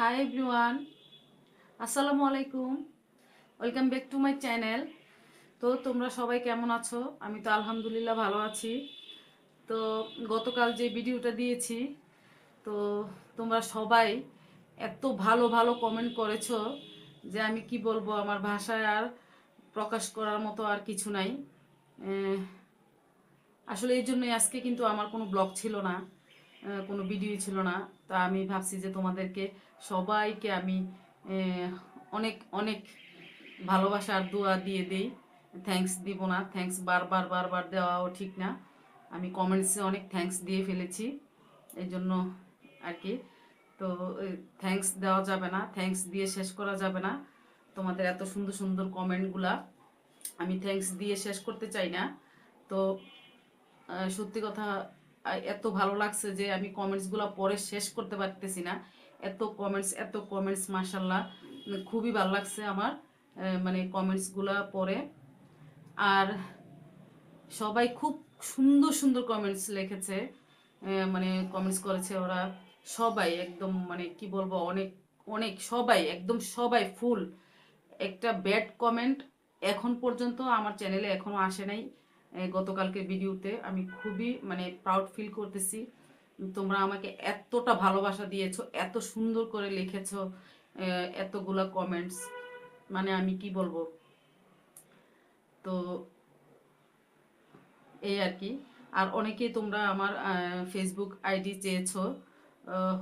High everyone আসসালামু আলাইকুম welcome back to my channel তো তোমরা সবাই কেমন আছো? আমি তো আলহামদুলিল্লাহ ভালো আছি। তো গতকাল যে ভিডিওটা দিয়েছি, তো তোমরা সবাই এত ভালো ভালো কমেন্ট করেছ যে আমি কি বলব, আমার ভাষায় আর প্রকাশ করার মতো আর কিছু নাই। আসলে এই জন্যই আজকে কিন্তু আমার কোনো ব্লগ ছিল না। কোনো ভিডিও ছিল না। তা আমি ভাবছি যে তোমাদেরকে সবাইকে আমি অনেক অনেক ভালোবাসা আর দোয়া দিয়ে দেই। থ্যাঙ্কস দিব না। থ্যাঙ্কস বারবার বারবার দেওয়াও ঠিক না। আমি কমেন্টসে অনেক থ্যাঙ্কস দিয়ে ফেলেছি। এই জন্য আর কি। তো থ্যাঙ্কস দেওয়া যাবে না। থ্যাঙ্কস দিয়ে শেষ করা যাবে না। তোমাদের এত সুন্দর সুন্দর কমেন্টগুলা আমি থ্যাঙ্কস দিয়ে শেষ করতে চাই না। তো সত্যি কথা এত ভালো লাগছে যে আমি কমেন্টসগুলো পরে শেষ করতে পারতেছি না। এত কমেন্টস এত কমেন্টস মার্শাল্লাহ খুবই ভালো লাগছে আমার মানে কমেন্টসগুলো পরে। আর সবাই খুব সুন্দর সুন্দর কমেন্টস লিখেছে। মানে কমেন্টস করেছে ওরা। সবাই একদম মানে কি বলব, অনেক অনেক, সবাই, একদম সবাই ফুল একটা ব্যাড কমেন্ট এখন পর্যন্ত আমার চ্যানেলে এখনও আসে নাই। এই গতকালকের ভিডিওতে আমি খুবই মানে প্রাউড ফিল করতেছি। তোমরা আমাকে এতটা ভালোবাসা দিয়েছ, এত সুন্দর করে লিখেছ এতগুলা কমেন্টস মানে আমি কি বলব? তো, এই আর কি। আর অনেকেই তোমরা আমার ফেসবুক আইডি চেয়েছো।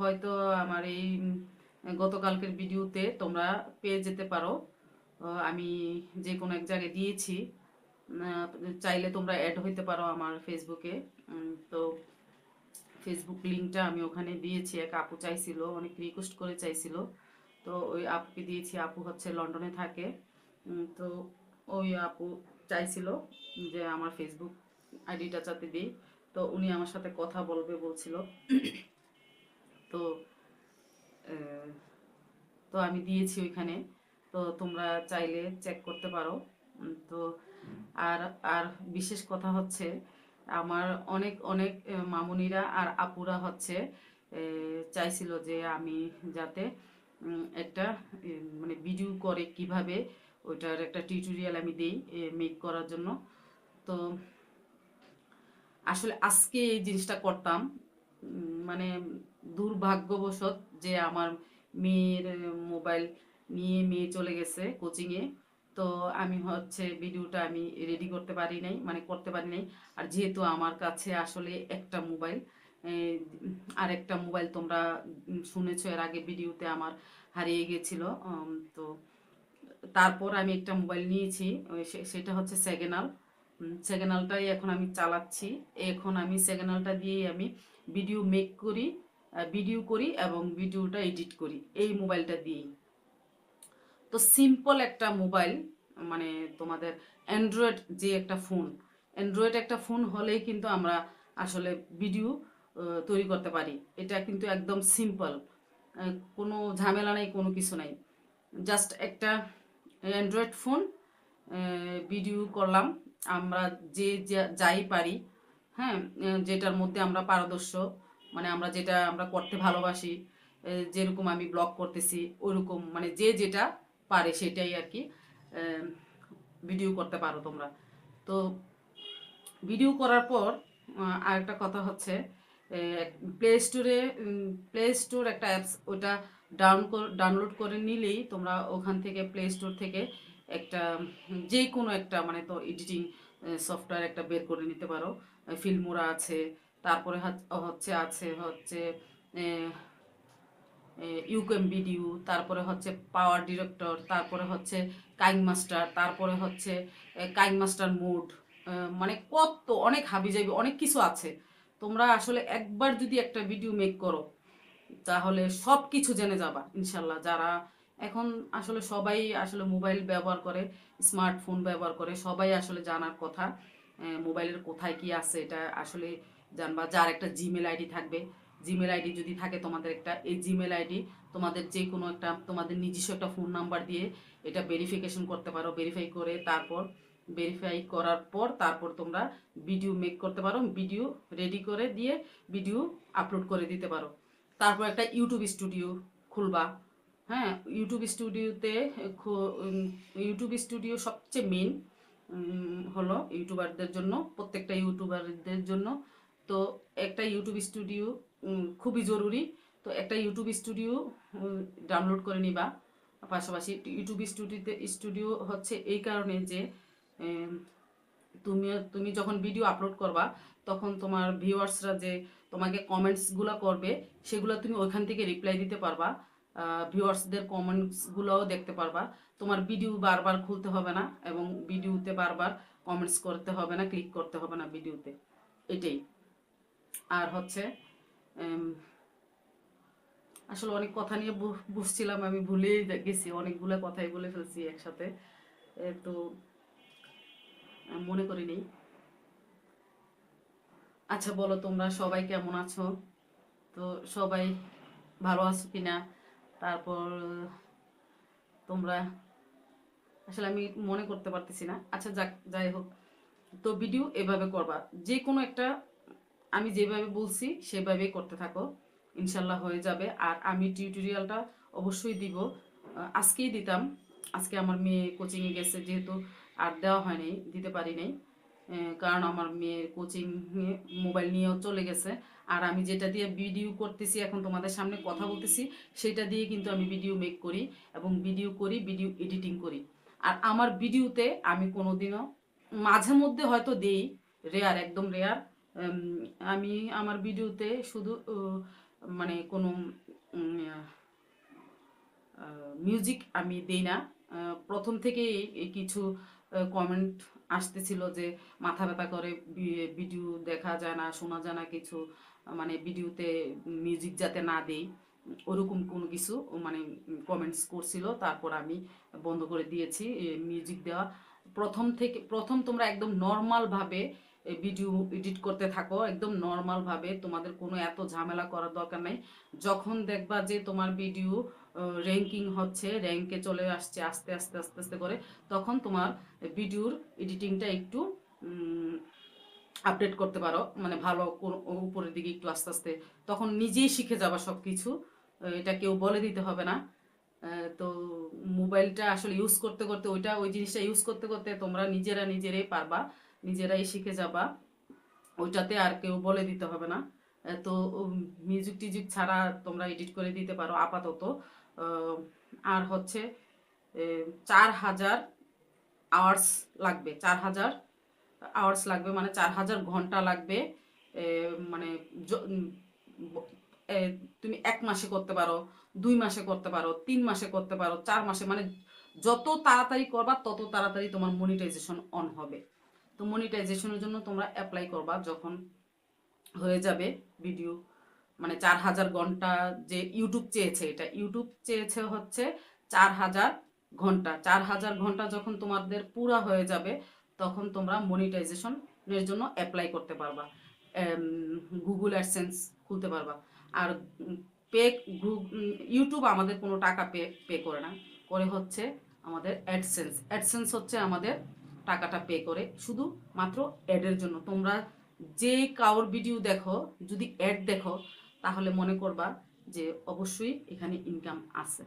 হয়তো আমার এই গতকালকের ভিডিওতে তোমরা পেয়ে যেতে পারো। আমি যে কোনো এক জায়গায় দিয়েছি। চাইলে তোমরা অ্যাড হইতে পারো আমার ফেসবুকে তো ফেসবুক লিঙ্কটা আমি ওখানে দিয়েছি, এক আপু চাইছিল, অনেক রিকোয়েস্ট করে চাইছিল। তো ওই আপুকে দিয়েছি, আপু হচ্ছে লন্ডনে থাকে। তো ওই আপু চাইছিল যে আমার ফেসবুক আইডিটা যাতে দিই। তো উনি আমার সাথে কথা বলবে বলছিল। তো তো আমি দিয়েছি ওইখানে। তো তোমরা চাইলে চেক করতে পারো। তো আর আর বিশেষ কথা হচ্ছে আমার অনেক অনেক মামুনিরা আর আপুরা হচ্ছে চাইছিল যে আমি যাতে একটা মানে ভিডিও করে কীভাবে ওইটার একটা টিউটোরিয়াল আমি দিই মেক করার জন্য। তো আসলে আজকে এই জিনিসটা করতাম মানে দুর্ভাগ্যবশত যে আমার মেয়ের মোবাইল নিয়ে মেয়ে চলে গেছে কোচিংয়ে। তো আমি হচ্ছে ভিডিওটা আমি রেডি করতে পারি নাই মানে করতে পারি নাই। আর যেহেতু আমার কাছে আসলে একটা মোবাইল আর একটা মোবাইল তোমরা শুনেছো, এর আগে ভিডিওতে আমার হারিয়ে গেছিল তো তারপর আমি একটা মোবাইল নিয়েছি সেটা হচ্ছে সেকেন্ডাল সেকেন্ডালটাই এখন আমি চালাচ্ছি। এখন আমি সেকেন্ডালটা দিয়েই আমি ভিডিও মেক করি ভিডিও করি এবং ভিডিওটা এডিট করি, এই মোবাইলটা দিয়েই। তো সিম্পল একটা মোবাইল মানে তোমাদের অ্যান্ড্রয়েড যে একটা ফোন অ্যান্ড্রয়েড একটা ফোন হলেই কিন্তু আমরা আসলে ভিডিও তৈরি করতে পারি। এটা কিন্তু একদম সিম্পল কোনো ঝামেলা নেই, কোনো কিছু নাই। জাস্ট একটা অ্যান্ড্রয়েড ফোন ভিডিও করলাম। আমরা যে যাই পারি হ্যাঁ যেটার মধ্যে আমরা পারদর্শ মানে আমরা যেটা আমরা করতে ভালোবাসি যেরকম আমি ব্লগ করতেছি, ওরকম মানে যে যেটা পারে সেটাই আর কি ভিডিও করতে পারো তোমরা। তো ভিডিও করার পর আরেকটা কথা হচ্ছে প্লে স্টোরে প্লে স্টোর একটা অ্যাপস ওটা ডাউন ডাউনলোড করে নিলেই তোমরা ওখান থেকে প্লে স্টোর থেকে একটা, যে কোনো একটা মানে তো এডিটিং সফটওয়্যার একটা বের করে নিতে পারো। ফিল্মোরা আছে, তারপরে হচ্ছে আছে, হচ্ছে ইউকেম ভিডিও তারপরে হচ্ছে পাওয়ার ডিরেক্টর, তারপরে হচ্ছে কাইং মাস্টার, তারপরে হচ্ছে কাইং মাস্টার মোড মানে কত, অনেক হাবি যাবি অনেক কিছু আছে। তোমরা আসলে একবার যদি একটা ভিডিও মেক করো, তাহলে সব কিছু জেনে যাবা, ইনশাল্লাহ। যারা এখন আসলে সবাই আসলে মোবাইল ব্যবহার করে, স্মার্টফোন ব্যবহার করে, সবাই আসলে জানার কথা মোবাইলের কোথায় কি আছে, এটা আসলে জানবা। যার একটা জিমেল আইডি থাকবে জিমেল আইডি যদি থাকে তোমাদের একটা, এই জিমেল আইডি তোমাদের যে কোনো একটা, তোমাদের নিজস্ব একটা ফোন নাম্বার দিয়ে এটা ভেরিফিকেশন করতে পারো ভেরিফাই করে তারপর ভেরিফাই করার পর তারপর তোমরা ভিডিও মেক করতে পারো ভিডিও রেডি করে দিয়ে ভিডিও আপলোড করে দিতে পারো। তারপর একটা ইউটিউব স্টুডিও খুলবা। হ্যাঁ ইউটিউব স্টুডিওতে ইউটিউব স্টুডিও সবচেয়ে মেন হলো ইউটিউবারদের জন্য, প্রত্যেকটা ইউটিউবারদের জন্য। তো একটা ইউটিউব স্টুডিও খুবই জরুরি। তো একটা ইউটিউব স্টুডিও ডাউনলোড করে নিবা। পাশাপাশি ইউটিউব স্টুডিওতে স্টুডিও হচ্ছে এই কারণে যে তুমি তুমি যখন ভিডিও আপলোড করবা, তখন তোমার ভিউয়ার্সরা যে, তোমাকে কমেন্টসগুলো করবে, সেগুলো তুমি ওইখান থেকে রিপ্লাই দিতে পারবা। ভিউয়ার্সদের কমেন্টসগুলোও দেখতে পারবা। তোমার ভিডিও বারবার খুলতে হবে না এবং ভিডিওতে বারবার কমেন্টস করতে হবে না ক্লিক করতে হবে না ভিডিওতে এটাই। আর হচ্ছে আসলে অনেক কথা নিয়ে বু- বুঝছিলাম, আমি ভুলেই গেছি, অনেকগুলো কথাই বলে ফেলছি একসাথে। তো মনে করি নেই আচ্ছা বলো তোমরা সবাই কেমন আছো? তো সবাই ভালো আছো কিনা? তারপর, তোমরা, আসলে আমি মনে করতে পারতেছি না। আচ্ছা যাক, যাই হোক। তো ভিডিও এভাবে করবা। যে কোনো একটা আমি যেভাবে বলছি, সেভাবেই করতে থাকো। ইনশাল্লাহ হয়ে যাবে। আর আমি টিউটোরিয়ালটা অবশ্যই দিব। আজকেই দিতাম। আজকে আমার মেয়ে কোচিংয়ে গেছে যেহেতু, আর দেওয়া হয়নি দিতে পারি নাই। কারণ আমার মেয়ের কোচিং মোবাইল নিয়েও চলে গেছে। আর আমি যেটা দিয়ে ভিডিও করতেছি, এখন তোমাদের সামনে কথা বলতেছি, সেটা দিয়ে কিন্তু আমি ভিডিও মেক করি এবং ভিডিও করি ভিডিও এডিটিং করি। আর আমার ভিডিওতে আমি কোনোদিনও, মাঝে মধ্যে হয়তো দেই রেয়ার একদম রেয়ার আমি আমার ভিডিওতে শুধু মানে কোনো মিউজিক আমি দেই না। প্রথম থেকেই কিছু কমেন্ট আসতেছিল যে মাথা ব্যথা করে ভিডিও দেখা যায় না, শোনা যায় না কিছু মানে ভিডিওতে মিউজিক যাতে না দেই, ওরকম কোনো কিছু মানে কমেন্টস করছিল। তারপর আমি বন্ধ করে দিয়েছি মিউজিক দেওয়া। প্রথম থেকে, প্রথম তোমরা একদম নর্মালভাবে ভিডিও এডিট করতে থাকো, একদম নর্মালভাবে তোমাদের কোনো এত ঝামেলা করার দরকার নাই। যখন দেখবা যে তোমার ভিডিও র্যাঙ্কিং হচ্ছে র্যাঙ্কে চলে আসছে আস্তে আস্তে আস্তে আস্তে করে, তখন তোমার ভিডিওর এডিটিংটা একটু আপডেট করতে পারো। মানে ভালো উপরের দিকে একটু আস্তে আস্তে। তখন নিজেই শিখে যাবা সব কিছু এটা কেউ বলে দিতে হবে না। তো মোবাইলটা আসলে ইউজ করতে করতে, ওইটা, ওই জিনিসটা ইউজ করতে করতে তোমরা নিজেরা নিজেরাই পারবা। নিজেরাই শিখে যাবা। ওইটাতে আর কেউ বলে দিতে হবে না। তো মিউজিক টিউজিক ছাড়া তোমরা এডিট করে দিতে পারো আপাতত। আর হচ্ছে চার হাজার আওয়ার্স লাগবে, চার হাজার আওয়ার্স লাগবে মানে চার হাজার ঘণ্টা লাগবে। মানে তুমি এক মাসে করতে পারো, দুই মাসে করতে পারো, তিন মাসে করতে পারো, চার মাসে মানে যত তাড়াতাড়ি করবা, তত তাড়াতাড়ি তোমার মনিটাইজেশন অন হবে। তো মনিটাইজেশনের জন্য তোমরা অ্যাপ্লাই করবা যখন হয়ে যাবে ভিডিও মানে চার হাজার ঘণ্টা যে ইউটিউব চেয়েছে এটা। ইউটিউব চেয়েছে হচ্ছে চার হাজার ঘণ্টা। চার হাজার ঘণ্টা যখন তোমাদের পুরা হয়ে যাবে, তখন তোমরা মনিটাইজেশনের জন্য অ্যাপ্লাই করতে পারবা। গুগল অ্যাডসেন্স খুলতে পারবা। আর পে ইউটিউব আমাদের কোনো টাকা পে পে করে না। করে হচ্ছে আমাদের অ্যাডসেন্স অ্যাডসেন্স হচ্ছে আমাদের টাকাটা পে করে। শুধু মাত্র অ্যাডের জন্য। তোমরা যে কাউর ভিডিও দেখো, যদি অ্যাড দেখো, তাহলে মনে করবা যে অবশ্যই এখানে ইনকাম আছে।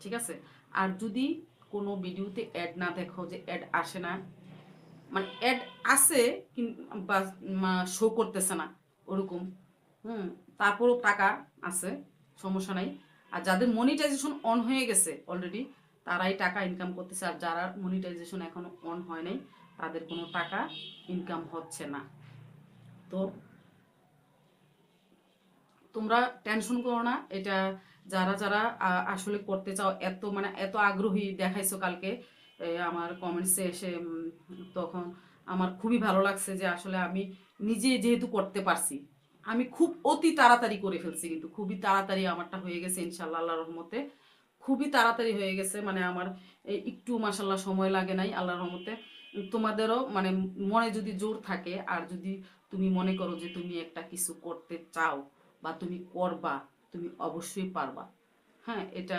ঠিক আছে? আর যদি কোনো ভিডিওতে অ্যাড না দেখো, যে অ্যাড আসে না মানে অ্যাড কিন- বা শো করতেছে না, ওরকম, হুম, তারপরও টাকা আছে, সমস্যা নাই। আর যাদের মনিটাইজেশন অন হয়ে গেছে অলরেডি তারাই টাকা ইনকাম করতেছে আর যারা মনিটাইজেশন এখনও অন হয় নাই, তাদের কোনো টাকা ইনকাম হচ্ছে না। তো তোমরা টেনশন করো না, এটা যারা যারা আসলে করতে চাও, এত মানে এত আগ্রহী দেখাইছো কালকে আমার কমেন্টসে এসে তখন আমার খুবই ভালো লাগছে যে আসলে আমি নিজে যেহেতু করতে পারছি, আমি খুব অতি তাড়াতাড়ি করে ফেলছি কিন্তু, খুবই তাড়াতাড়ি আমারটা হয়ে গেছে ইনশাল্লাহ আল্লাহ রহমতে। খুবই তাড়াতাড়ি হয়ে গেছে মানে আমার একটু মাসাল্লাহ সময় লাগে নাই, আল্লাহর রহমতে। তোমাদেরও মানে মনে যদি জোর থাকে, আর যদি তুমি মনে করো যে তুমি একটা কিছু করতে চাও বা তুমি করবা, তুমি অবশ্যই পারবা। হ্যাঁ এটা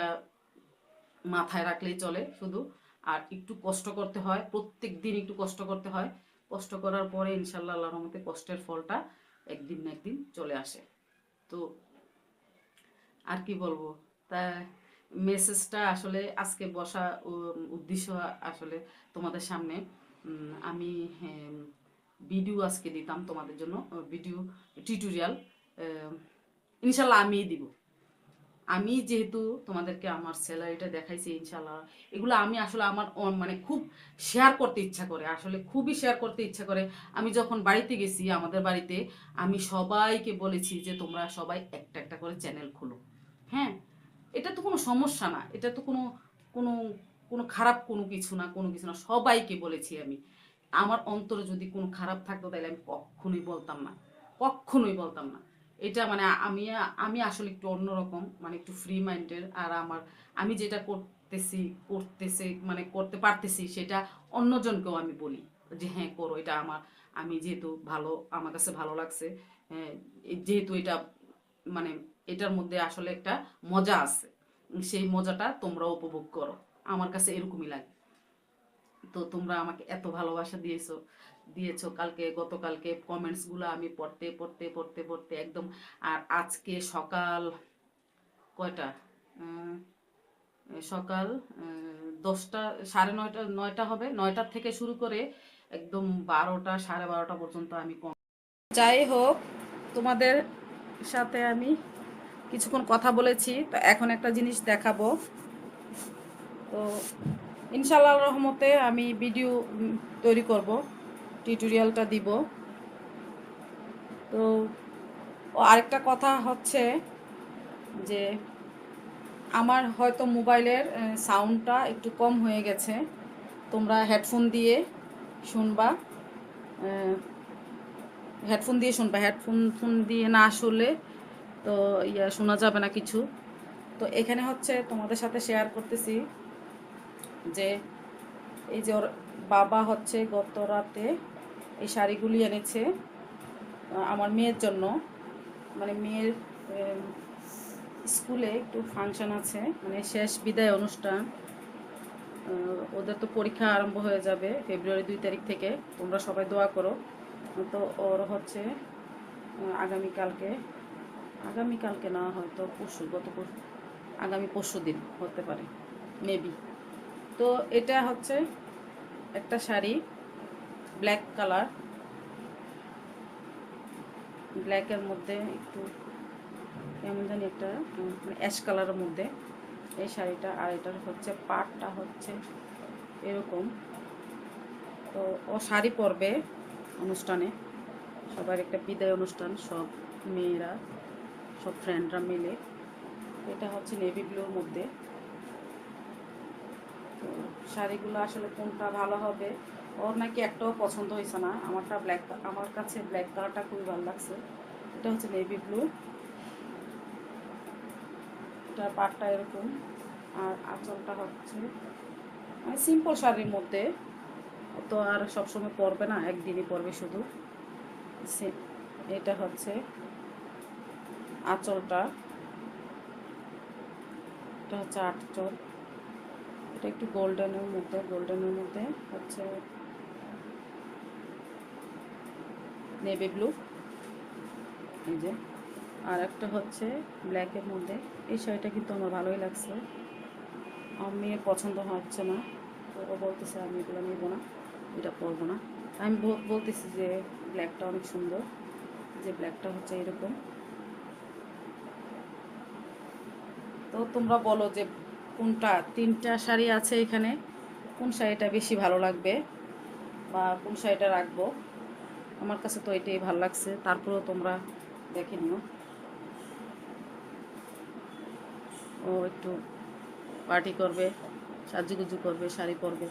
মাথায় রাখলেই চলে শুধু। আর একটু কষ্ট করতে হয়, প্রত্যেক দিন একটু কষ্ট করতে হয়। কষ্ট করার পরে ইনশাল্লাহ আল্লাহর রহমতে কষ্টের ফলটা একদিন না একদিন চলে আসে। তো আর কি বলব? তা মেসেজটা আসলে আজকে বসা উদ্দেশ্য আসলে তোমাদের সামনে। আমি ভিডিও আজকে দিতাম তোমাদের জন্য ভিডিও টিউটোরিয়াল ইনশাল্লাহ আমিই দিব। আমি যেহেতু তোমাদেরকে আমার স্যালারিটা দেখাইছি ইনশাল্লাহ, এগুলো আমি আসলে আমার মানে খুব শেয়ার করতে ইচ্ছা করে, আসলে খুবই শেয়ার করতে ইচ্ছা করে। আমি যখন বাড়িতে গেছি, আমাদের বাড়িতে আমি সবাইকে বলেছি যে তোমরা সবাই একটা একটা করে চ্যানেল খোলো। হ্যাঁ? এটা তো কোনো সমস্যা না এটা তো কোনো কোনো কোনো খারাপ কোনো কিছু না কোনো কিছু না সবাইকে বলেছি আমি। আমার অন্তরে যদি কোনো খারাপ থাকতো তাহলে আমি কখনোই বলতাম না কখনোই বলতাম না। এটা মানে আমি আমি আসলে একটু অন্যরকম মানে একটু ফ্রি মাইন্ডের আর আমার আমি যেটা করতেছি করতেছে মানে করতে পারতেছি সেটা অন্যজনকেও আমি বলি যে হ্যাঁ করো এটা আমার আমি যেহেতু ভালো আমার কাছে ভালো লাগছে হ্যাঁ, যেহেতু এটা মানে এটার মধ্যে আসলে একটা মজা আছে। সেই মজাটা তোমরা উপভোগ করো। আমার কাছে এরকমই লাগে। তো তোমরা আমাকে এত ভালোবাসা দিয়েছ দিয়েছ। কালকে, গতকালকে কমেন্টসগুলো আমি পড়তে পড়তে পড়তে পড়তে একদম আর আজকে সকাল কয়টা? সকাল দশটা, সাড়ে নয়টা নয়টা হবে। নয়টার থেকে শুরু করে একদম বারোটা, সাড়ে বারোটা পর্যন্ত আমি কম। যাই হোক, তোমাদের সাথে আমি কিছুক্ষণ কথা বলেছি, তো এখন একটা জিনিস দেখাবো। তো ইনশাল্লাহ রহমতে আমি ভিডিও তৈরি করব, টিউটোরিয়ালটা দিব। তো আরেকটা কথা হচ্ছে যে আমার হয়তো মোবাইলের সাউন্ডটা একটু কম হয়ে গেছে। তোমরা হেডফোন দিয়ে শুনবা হেডফোন দিয়ে শুনবা। হেডফোন, ফোন দিয়ে না শুনলে তো ইয়া, শোনা যাবে না কিছু। তো এখানে হচ্ছে তোমাদের সাথে শেয়ার করতেছি যে এই যে ওর বাবা হচ্ছে গত রাতে এই শাড়িগুলি এনেছে আমার মেয়ের জন্য। মানে মেয়ের স্কুলে একটু ফাংশন আছে মানে শেষ বিদায় অনুষ্ঠান। ওদের তো পরীক্ষা আরম্ভ হয়ে যাবে ফেব্রুয়ারি দুই তারিখ থেকে, তোমরা সবাই দোয়া করো। তো ওর হচ্ছে আগামীকালকে আগামীকালকে না হয়তো পরশু, গত পরশু আগামী পরশু দিন হতে পারে মেবি তো এটা হচ্ছে একটা শাড়ি ব্ল্যাক কালার ব্ল্যাকের মধ্যে একটু কেমন জানি একটা মানে অ্যাশ কালারের মধ্যে এই শাড়িটা, আর এটার হচ্ছে পাটটা হচ্ছে এরকম। তো ও শাড়ি পরবে অনুষ্ঠানে, সবার একটা বিদায় অনুষ্ঠান সব মেয়েরা। সব ফ্রেন্ডরা মিলে। এটা হচ্ছে নেভি ব্লুর মধ্যে। তো শাড়িগুলো আসলে কোনটা ভালো হবে? ওর নাকি একটাও পছন্দ হয়েছে না। আমারটা ব্ল্যাক আমার কাছে ব্ল্যাক কালারটা খুবই ভালো লাগছে। এটা হচ্ছে নেভি ব্লু এটা পাটটা এরকম। আর আঁচলটা হচ্ছে মানে সিম্পল শাড়ির মধ্যে। তো আর সবসময় পরবে না, একদিনই পরবে শুধু। এটা হচ্ছে আঁচলটা। এটা হচ্ছে আঁচল এটা একটু গোল্ডেনের মধ্যে গোল্ডেনের মধ্যে হচ্ছে নেভি ব্লু। এই যে। আর একটা হচ্ছে ব্ল্যাকের মধ্যে। এই শাড়িটা কিন্তু আমার ভালোই লাগছে। আমার মেয়ের পছন্দ হচ্ছে না। তো ও বলতেছে, আমি এগুলো নেব না। এটা পরবো না। আমি বল- বলতেছি যে, ব্ল্যাকটা অনেক সুন্দর। যে ব্ল্যাকটা হচ্ছে এরকম। তো তোমরা বলো যে কোনটা, তিনটা শাড়ি আছে এখানে, কোন শাড়িটা বেশি ভালো লাগবে বা কোন শাড়িটা রাখব? আমার কাছে তো এটাই ভালো লাগছে, তারপরেও তোমরা দেখে নিও। ও একটু পার্টি করবে, সাজুগুজু করবে, শাড়ি পরবে,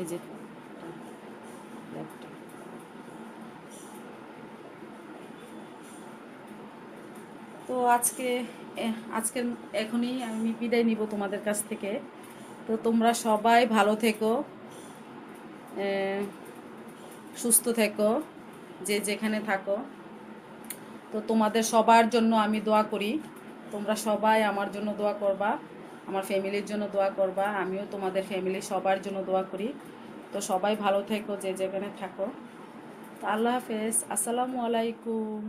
এই যে এটা, ব্ল্যাকটা। তো আজকে আজকের এখনই আমি বিদায় নিব তোমাদের কাছ থেকে। তো তোমরা সবাই ভালো থেকো সুস্থ থেকো, যে যেখানে থাকো। তো তোমাদের সবার জন্য আমি দোয়া করি। তোমরা সবাই আমার জন্য দোয়া করবা, আমার ফ্যামিলির জন্য দোয়া করবা, আমিও তোমাদের ফ্যামিলি সবার জন্য দোয়া করি। তো সবাই ভালো থেকো, যে যেখানে থাকো। তো আল্লাহ হাফেজ, আসসালামু আলাইকুম।